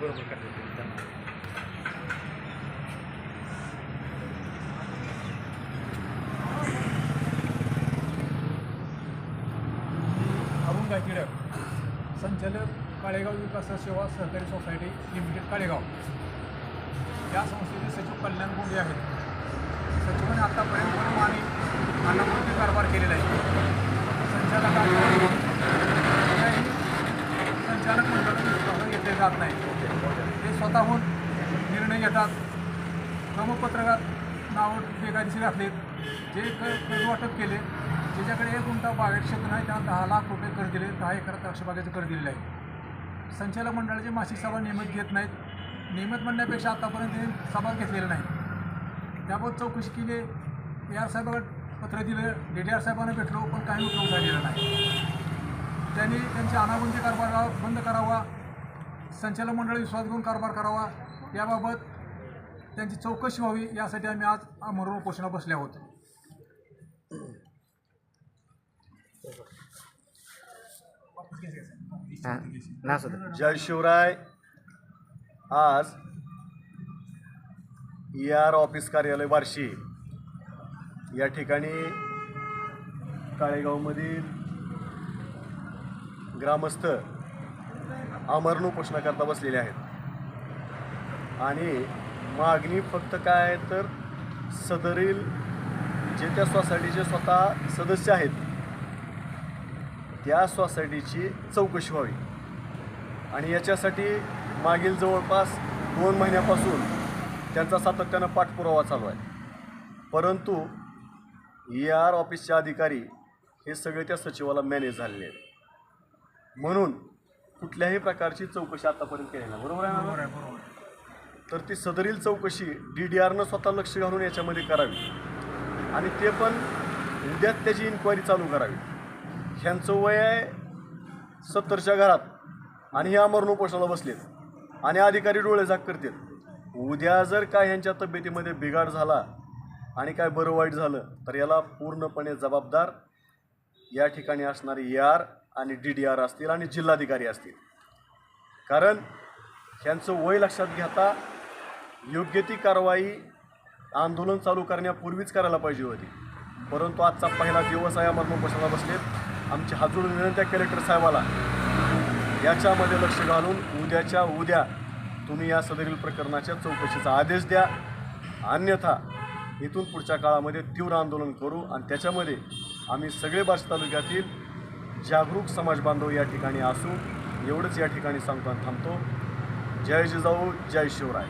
बरोबर करतात अरुण टिळक संचालक काळेगाव विकास सेवा सहकारी सोसायटी लिमिटेड काळेगाव. या संस्थेचे सचिव कल्याण गोंडे आहेत. सचिवाने आतापर्यंत आणि अनाकृती कारभार केलेला आहे. संचालक संचालक मंडळातून घेतले जात नाही. स्वतःहून निर्णय घेतात. प्रमुखपत्रकात नावं बेकायदेशीर घातलेत जे क कर्ज वाटप केले ज्याच्याकडे एक गुंठा बागायत क्षेत्र नाही त्या दहा लाख रुपये कर दिले. दहा एकर द्राक्षबागेचं कर दिलेलं आहे. संचालक मंडळाची मासिक सभा नियमित घेत नाहीत. नियमित म्हणण्यापेक्षा आतापर्यंत सभा घेतलेलं नाही. त्याबाबत चौकशी केली ए आर साहेबांकडे पत्र दिलं. डी डी आर साहेबांना भेटलो पण काही उपयोग झालेला नाही. त्यांनी त्यांची अनागोंदी कारभार बंद करावा. संचालक मंडळ विश्वास घेऊन कारभार करावा. याबाबत त्यांची चौकशी व्हावी यासाठी आम्ही आज अमर उपोषणा बसले आहोत. हां जय शिवराय. आज ई आर ऑफिस कार्यालय बार्शी या ठिकाणी काळेगावमधील ग्रामस्थ अमरणू उपोषणाकरता बसलेले आहेत. आणि मागणी फक्त काय आहे तर सदरील जे त्या सोसायटीचे स्वतः सदस्य आहेत त्या सोसायटीची चौकशी व्हावी. आणि याच्यासाठी मागील जवळपास दोन महिन्यापासून त्यांचा सातत्यानं पाठपुरावा चालू आहे. परंतु ई आर ऑफिसचे अधिकारी हे सगळे त्या सचिवाला मॅनेज झालेले आहेत. म्हणून कुठल्याही प्रकारची चौकशी आतापर्यंत केली नाही. बरोबर आहे ना? बरोबर आहे बरोबर आहे. तर ती सदरील चौकशी डी डी आरनं स्वतः लक्ष घालून याच्यामध्ये करावी. आणि ते पण उद्याच त्याची इन्क्वायरी चालू करावी. ह्यांचं वय आहे सत्तरच्या घरात आणि हे अमरण उपोषणाला बसलेत. आणि अधिकारी डोळे झाक करतील उद्या जर काय ह्यांच्या तब्येतीमध्ये बिघाड झाला आणि काय बरं वाईट झालं तर याला पूर्णपणे जबाबदार या ठिकाणी असणारे ए आर आणि डी डी आर असतील आणि जिल्हाधिकारी असतील. कारण ह्यांचं वय लक्षात घेता योग्य ती कारवाई आंदोलन चालू करण्यापूर्वीच करायला पाहिजे होती. परंतु आजचा पहिला दिवस आहे आम्हाला उपोषणाला बसलेत. आमची हातून विनंती आहे कलेक्टर साहेबाला. याच्यामध्ये लक्ष घालून उद्याच्या उद्या तुम्ही या सदरील प्रकरणाच्या चौकशीचा आदेश द्या. अन्यथा इथून पुढच्या काळामध्ये तीव्र आंदोलन करू आणि त्याच्यामध्ये आम्ही सगळे बार्शी तालुक्यातील जागरूक समाज बांधव या ठिकाणी असू एवढंच या ठिकाणी सांगतो आणि थांबतो. जय जिजाऊ जय शिवराय.